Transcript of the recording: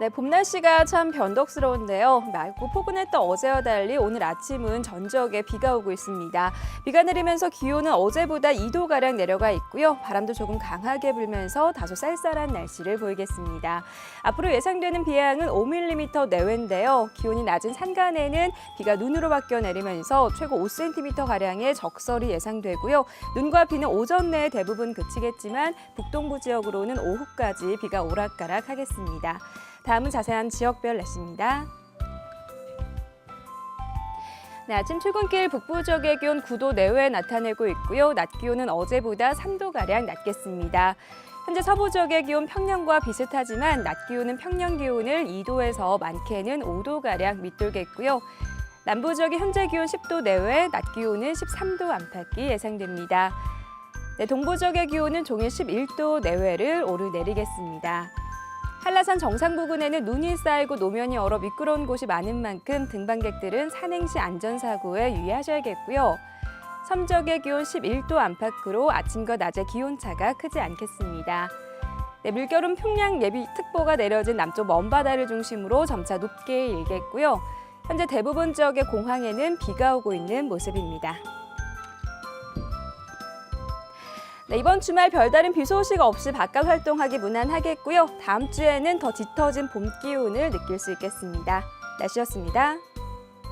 네, 봄 날씨가 참 변덕스러운데요. 맑고 포근했던 어제와 달리 오늘 아침은 전 지역에 비가 오고 있습니다. 비가 내리면서 기온은 어제보다 2도가량 내려가 있고요. 바람도 조금 강하게 불면서 다소 쌀쌀한 날씨를 보이겠습니다. 앞으로 예상되는 비 양은 5mm 내외인데요. 기온이 낮은 산간에는 비가 눈으로 바뀌어 내리면서 최고 5cm가량의 적설이 예상되고요. 눈과 비는 오전 내에 대부분 그치겠지만 북동부 지역으로는 오후까지 비가 오락가락 하겠습니다. 다음은 자세한 지역별 날씨입니다. 네, 아침 출근길 북부 지역의 기온 9도 내외에 나타내고 있고요. 낮 기온은 어제보다 3도가량 낮겠습니다. 현재 서부 지역의 기온 평년과 비슷하지만 낮 기온은 평년 기온을 2도에서 많게는 5도가량 밑돌겠고요. 남부 지역의 현재 기온 10도 내외, 낮 기온은 13도 안팎이 예상됩니다. 네, 동부 지역의 기온은 종일 11도 내외를 오르내리겠습니다. 한라산 정상 부근에는 눈이 쌓이고 노면이 얼어 미끄러운 곳이 많은 만큼 등반객들은 산행시 안전사고에 유의하셔야겠고요. 섬적의 기온 11도 안팎으로 아침과 낮의 기온차가 크지 않겠습니다. 네, 물결은 풍량 예비 특보가 내려진 남쪽 먼바다를 중심으로 점차 높게 일겠고요. 현재 대부분 지역의 공항에는 비가 오고 있는 모습입니다. 네, 이번 주말 별다른 비 소식 없이 바깥 활동하기 무난하겠고요. 다음 주에는 더 짙어진 봄 기운을 느낄 수 있겠습니다. 날씨였습니다.